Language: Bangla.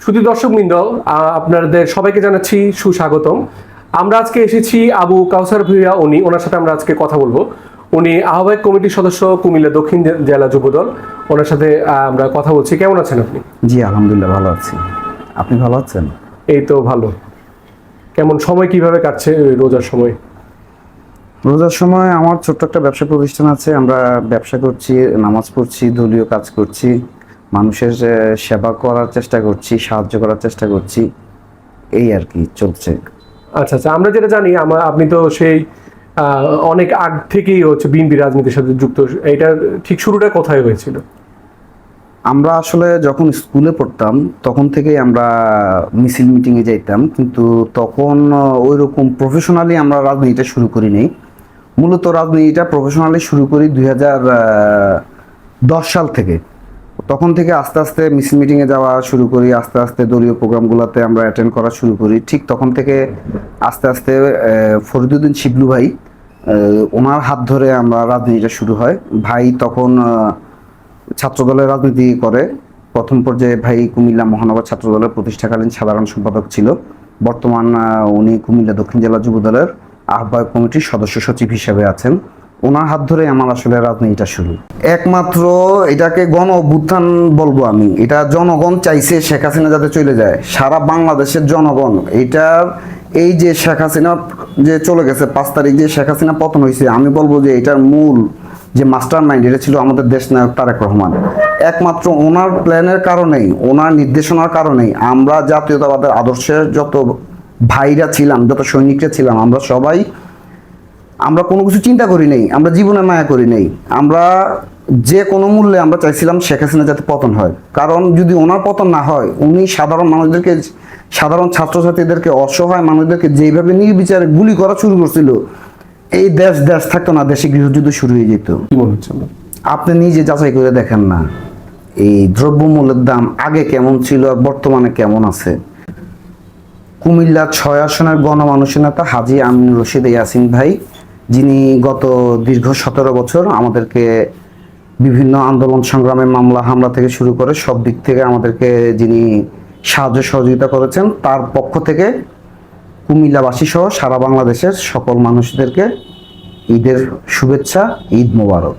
শুধু দর্শকবৃন্দ আহ, আপনাদের সবাইকে জানাচ্ছি সুস্বাগতম। আমরা আজকে এসেছি আবু কাউসার ভুইয়া উনি ওনার সাথে আমরা আজকে কথা বলব। উনি আহ্বায়ক কমিটির সদস্য কুমিল্লা দক্ষিণ জেলা যুবদল। ওনার সাথে আমরা কথা বলছি। কেমন আছেন আপনি? জি আলহামদুলিল্লাহ ভালো আছি। আপনি ভালো আছেন? এই তো ভালো। কেমন সময় কীভাবে কাটছে রোজার সময়? রোজার সময় আমার ছোট্ট একটা ব্যবসা প্রতিষ্ঠান আছে। আমরা ব্যবসা করছি নামাজ পড়ছি দলীয় কাজ করছি। মানুষের সেবা করার চেষ্টা করছি সাহায্য করার চেষ্টা করছি এই আর কি চলছে। আচ্ছা আচ্ছা আমরা যেটা জানি আমার আপনি তো সেই অনেক আগ থেকেই হচ্ছে বিএনপি রাজনীতির সাথে যুক্ত। এটার ঠিক শুরুটা কোথায় হয়েছিল? আমরা আসলে যখন স্কুলে পড়তাম তখন থেকেই আমরা মিছিল মিটিংয়ে যাইতাম কিন্তু তখন ওই রকম প্রফেশনালি আমরা রাজনীতিটা শুরু করিনি। মূলত রাজনীতিটা প্রফেশনালি শুরু করি দুই দশ সাল থেকে। তখন থেকে আস্তে আস্তে মিছিল মিটিংয়ে যাওয়া শুরু করি, আস্তে আস্তে দলীয় প্রোগ্রামগুলোতে আমরা অ্যাটেন্ড করা শুরু করি। ঠিক তখন থেকে আস্তে আস্তে ফরিদুদ্দিন শিবলু ভাই ওনার হাত ধরে আমরা রাজনীতিটা শুরু হয়। ভাই তখন ছাত্রদলের রাজনীতি করে। প্রথম পর্যায়ে ভাই কুমিল্লা মহানগর ছাত্রদলের প্রতিষ্ঠাকালীন সাধারণ সম্পাদক ছিল। বর্তমান উনি কুমিল্লা দক্ষিণ জেলা যুবদলের আহ্বায়ক কমিটির সদস্য সচিব হিসেবে আছেন। ওনার হাত ধরে আমার আসলে রাজনীতিটা শুরু। একমাত্র এটাকে গণ অভ্যুত্থান বলব আমি। এটা জনগণ চাইছে শেখ হাসিনা যাতে চলে যায়। সারা বাংলাদেশের জনগণ। এটার এই যে শেখ হাসিনা যে চলে গেছে, পাঁচ তারিখ যে শেখ হাসিনা পতন হয়েছে, আমি বলব যে এটার মূল যে মাস্টার মাইন্ড, এটা ছিল আমাদের দেশ নায়ক তারেক রহমান। একমাত্র ওনার প্ল্যানের কারণেই, ওনার নির্দেশনার কারণেই আমরা জাতীয়তাবাদের আদর্শের যত ভাইরা ছিলাম, যত সৈনিকরা ছিলাম, আমরা সবাই আমরা কোনো কিছু চিন্তা করি নাই আমরা জীবনে মায়া করি নাই। আমরা যে কোনো মূল্যে আমরা চাইছিলাম শেখ হাসিনা যাতে পতন হয়। কারণ যদি ওনার পতন না হয় উনি সাধারণ মানুষদেরকে সাধারণ ছাত্রছাত্রীদেরকে অসহায় মানুষদেরকে যেভাবে নির্বিচারে গুলি করা শুরু করছিল এই দেশ দেশ থাকতো না দেশে গৃহযুদ্ধ শুরু হয়ে যেত। আপনি নিজে যাচাই করে দেখেন না এই দ্রব্যমূল্যের দাম আগে কেমন ছিল আর বর্তমানে কেমন আছে। কুমিল্লা ছয় আসনের গণমানুষের নেতা হাজি আমিন রশিদ ইয়াসিন ভাই যিনি গত দীর্ঘ সতেরো বছর আমাদেরকে বিভিন্ন আন্দোলন সংগ্রামের মামলা, হামলা থেকে শুরু করে সব দিক থেকে আমাদেরকে যিনি সাহায্য সহযোগিতা করেছেন, তার পক্ষ থেকে কুমিল্লাবাসী সহ সারা বাংলাদেশের সকল মানুষদেরকে ঈদের শুভেচ্ছা, ঈদ মোবারক।